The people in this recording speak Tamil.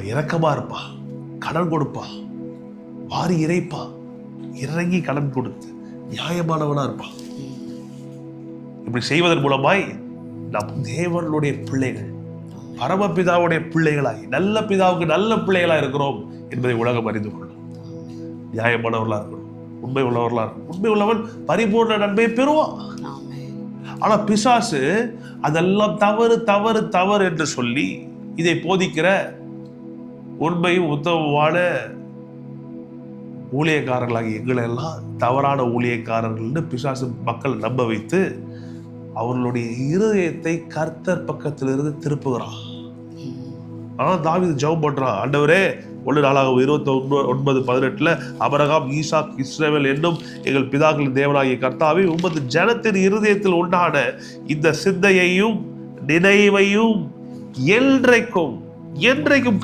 அவ இரக்கமா இருப்பா கடன் கொடுப்பா வாரி இறைப்பா இறங்கி கடன் கொடுத்து நியாயமானவனா இருப்பான் இப்படி செய்வதன் மூலமாய் நம் தேவனுடைய பிள்ளைகள் பரமபிதாவுடைய பிள்ளைகளாய் நல்ல பிதாவுக்கு நல்ல பிள்ளைகளா இருக்கிறோம் என்பதை உலகம் அறிந்து கொள்ளும். நியாயமானவர்களா இருக்கணும் உண்மை உள்ளவர்களா இருக்கணும். உண்மை உள்ளவன் பரிபூர்ண நன்மையை பெறுவான். ஆனால் ஆனா பிசாசு அதெல்லாம் தவறு தவறு தவறு என்று சொல்லி இதை போதிக்கிற உண்மையும் உத்தமமான ஊழியக்காரர்களாகிய எங்களை எல்லாம் தவறான ஊழியக்காரர்கள்னு பிசாசு மக்கள் நம்ப வைத்து அவர்களுடைய இருதயத்தை கர்த்தர் பக்கத்திலிருந்து திருப்புகிறான் ஆனால் தாவீது ஜெபம் பண்றான். ஆண்டவரே ஒன்று நாளாக இருபத்தி ஒன்பது ஒன்பது பதினெட்டில் அபரகாம் ஈசாக் இஸ்ரேவேல் என்னும் எங்கள் பிதாக்களின் தேவனாகிய கர்த்தாவே உமது ஜனத்தின் இருதயத்தில் உண்டான இந்த சிந்தையையும் நினைவையும் என்றைக்கும் என்றைக்கும்